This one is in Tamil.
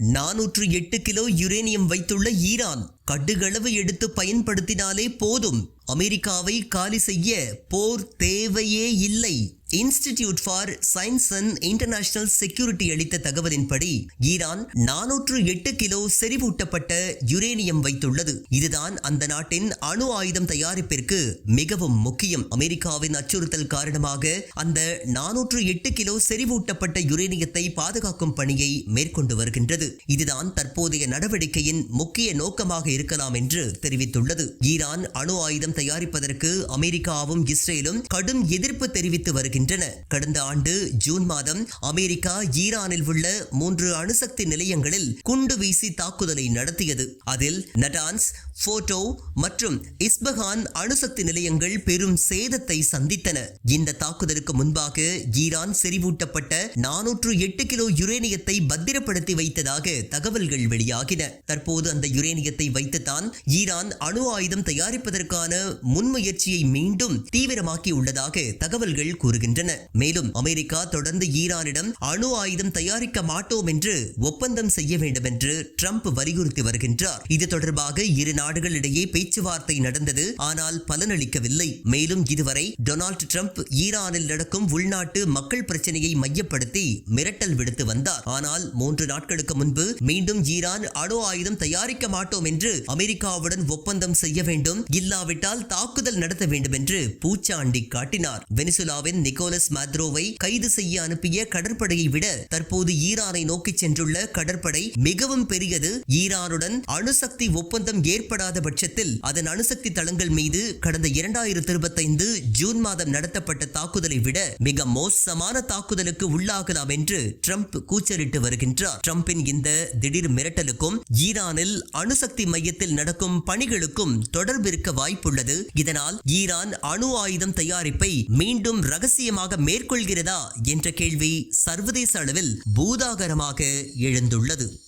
நானூற்று எட்டு கிலோ யுரேனியம் வைத்துள்ள ஈரான். கடுகளவு எடுத்து பயன்படுத்தினாலே போதும். அமெரிக்காவை காலி செய்ய போர் தேவையே இல்லை. Institute for science and international security அளித்த தகவலின்படி ஈரான் நானூற்று எட்டு கிலோ செறிவூட்டப்பட்ட யுரேனியம் வைத்துள்ளது. இதுதான் அந்த நாட்டின் அணு ஆயுதம் தயாரிப்பிற்கு மிகவும் முக்கியம். அமெரிக்காவின் அச்சுறுத்தல் காரணமாக அந்த நானூற்று எட்டு கிலோ செறிவூட்டப்பட்ட யுரேனியத்தை பாதுகாக்கும் பணியை மேற்கொண்டு வருகின்றது. இதுதான் தற்போதைய நடவடிக்கையின் முக்கிய நோக்கமாக இருக்கலாம் என்று தெரிவித்துள்ளது. ஈரான் அணு ஆயுதம் தயாரிப்பதற்கு அமெரிக்காவும் இஸ்ரேலும் கடும் எதிர்ப்பு தெரிவித்து வருகின்றன. கடந்த ஆண்டு ஜூன் மாதம் அமெரிக்கா ஈரானில் உள்ள மூன்று அணுசக்தி நிலையங்களில் குண்டு வீசி தாக்குதலை நடத்தியது. அதில் நடான்ஸ் போட்டோ மற்றும் இஸ்பஹான் அணுசக்தி நிலையங்கள் பெரும் சேதத்தை சந்தித்தன. இந்த தாக்குதலுக்கு முன்பாக ஈரான் செறிவூட்டப்பட்ட நானூற்று எட்டு கிலோ யுரேனியத்தை பத்திரப்படுத்தி வைத்ததாக தகவல்கள் வெளியாகின. தற்போது அந்த யுரேனியத்தை வை வைத்துத்தான் ஈரான் அணு ஆயுதம் தயாரிப்பதற்கான முன்முயற்சியை மீண்டும் தீவிரமாக்கி உள்ளதாக தகவல்கள் கூறுகின்றன. மேலும் அமெரிக்கா தொடர்ந்து ஈரானிடம் அணு ஆயுதம் தயாரிக்க மாட்டோம் என்று ஒப்பந்தம் செய்ய வேண்டும் என்று ட்ரம்ப் வலியுறுத்தி வருகின்றார். இது தொடர்பாக இரு நாடுகளிடையே பேச்சுவார்த்தை நடந்தது ஆனால் பலனளிக்கவில்லை. மேலும் இதுவரை டொனால்டு ட்ரம்ப் ஈரானில் நடக்கும் உள்நாட்டு மக்கள் பிரச்சனையை மையப்படுத்தி மிரட்டல் விடுத்து வந்தார். ஆனால் மூன்று நாட்களுக்கு முன்பு மீண்டும் ஈரான் அணு ஆயுதம் தயாரிக்க மாட்டோம் என்று அமெரிக்காவுடன் ஒப்பந்தம் செய்ய வேண்டும் இல்லாவிட்டால் தாக்குதல் நடத்த வேண்டும் என்று பூச்சாண்டி காட்டினார். வெனிசுலாவின் நிக்கோலஸ் மாத்ரோவை கைது செய்ய அனுப்பிய கடற்படையை விட தற்போது ஈரானை நோக்கி சென்றுள்ள கடற்படை மிகவும் பெரியது. ஈரானுடன் அணுசக்தி ஒப்பந்தம் ஏற்படாத பட்சத்தில் அதன் அணுசக்தி தளங்கள் மீது கடந்த இரண்டாயிரத்தி இருபத்தைந்து ஜூன் மாதம் நடத்தப்பட்ட தாக்குதலை விட மிக மோசமான தாக்குதலுக்கு உள்ளாகலாம் என்று ட்ரம்ப் கூச்சலிட்டு வருகின்றார். ட்ரம்பின் இந்த திடீர் மிரட்டலுக்கும் ஈரானில் அணுசக்தி மைய மையத்தில் நடக்கும் பணிகளுக்கும் தொடர்பு இருக்க வாய்ப்புள்ளது. இதனால் ஈரான் அணு ஆயுதம் தயாரிப்பை மீண்டும் ரகசியமாக மேற்கொள்கிறதா என்ற கேள்வி சர்வதேச அளவில் பூதாகரமாக எழுந்துள்ளது.